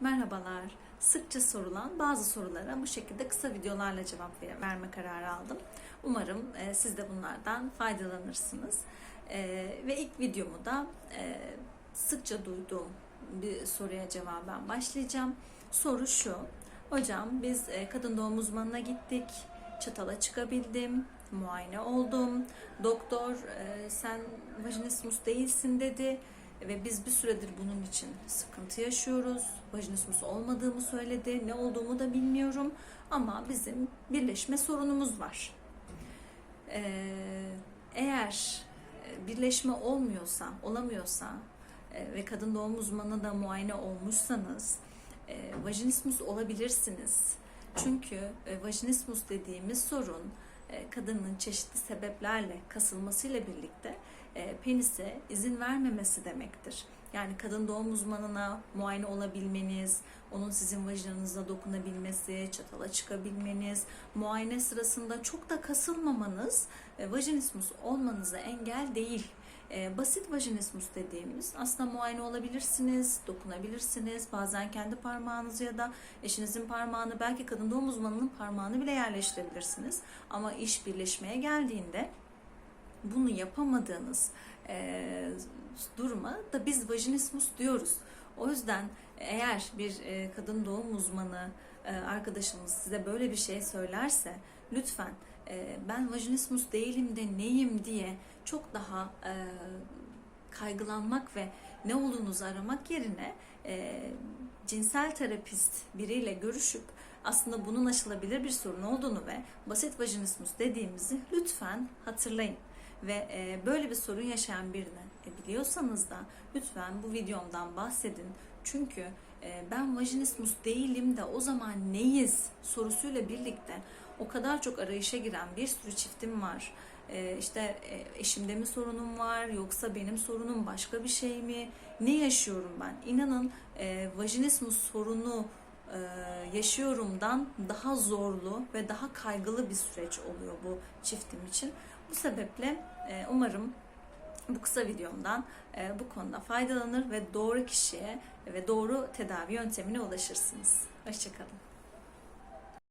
Merhabalar. Sıkça sorulan bazı sorulara bu şekilde kısa videolarla cevap ver- verme kararı aldım. Umarım e, siz de bunlardan faydalanırsınız. E, ve ilk videomu da e, sıkça duyduğum bir soruya cevaben başlayacağım. Soru şu. Hocam biz e, kadın doğum uzmanına gittik. Çatala çıkabildim. Muayene oldum. Doktor e, sen vajinismus değilsin dedi ve biz bir süredir bunun için sıkıntı yaşıyoruz. Vajinismus olmadığımı söyledi. Ne olduğumu da bilmiyorum. Ama bizim birleşme sorunumuz var. Ee, eğer e, birleşme olmuyorsa, olamıyorsa e, ve kadın doğum uzmanı da muayene olmuşsanız e, vajinismus olabilirsiniz. Çünkü vajinismus dediğimiz sorun kadının çeşitli sebeplerle kasılmasıyla birlikte e, penise izin vermemesi demektir. Yani kadın doğum uzmanına muayene olabilmeniz, onun sizin vajinanıza dokunabilmesi, çatala çıkabilmeniz, muayene sırasında çok da kasılmamanız e, vajinismus olmanıza engel değil. E, basit vajinismus dediğimiz aslında muayene olabilirsiniz, dokunabilirsiniz. Bazen kendi parmağınızı ya da eşinizin parmağını belki kadın doğum uzmanının parmağını bile yerleştirebilirsiniz. Ama iş birleşmeye geldiğinde bunu yapamadığınız e, duruma da biz vajinismus diyoruz. O yüzden eğer bir e, kadın doğum uzmanı e, arkadaşımız size böyle bir şey söylerse lütfen e, ben vajinismus değilim de neyim diye çok daha e, kaygılanmak ve ne olduğunuzu aramak yerine e, cinsel terapist biriyle görüşüp aslında bunun aşılabilir bir sorun olduğunu ve basit vajinismus dediğimizi lütfen hatırlayın. Ve e, böyle bir sorun yaşayan birini e, biliyorsanız da lütfen bu videomdan bahsedin. Çünkü e, ben vajinismus değilim de o zaman neyiz sorusuyla birlikte o kadar çok arayışa giren bir sürü çiftim var. E, işte eşimde mi sorunum var yoksa benim sorunum başka bir şey mi? Ne yaşıyorum ben? İnanın e, vajinismus sorunu e, yaşıyorumdan daha zorlu ve daha kaygılı bir süreç oluyor bu çiftim için. Bu sebeple e, umarım bu kısa videomdan e, bu konuda faydalanır ve doğru kişiye ve doğru tedavi yöntemine ulaşırsınız. Hoşçakalın.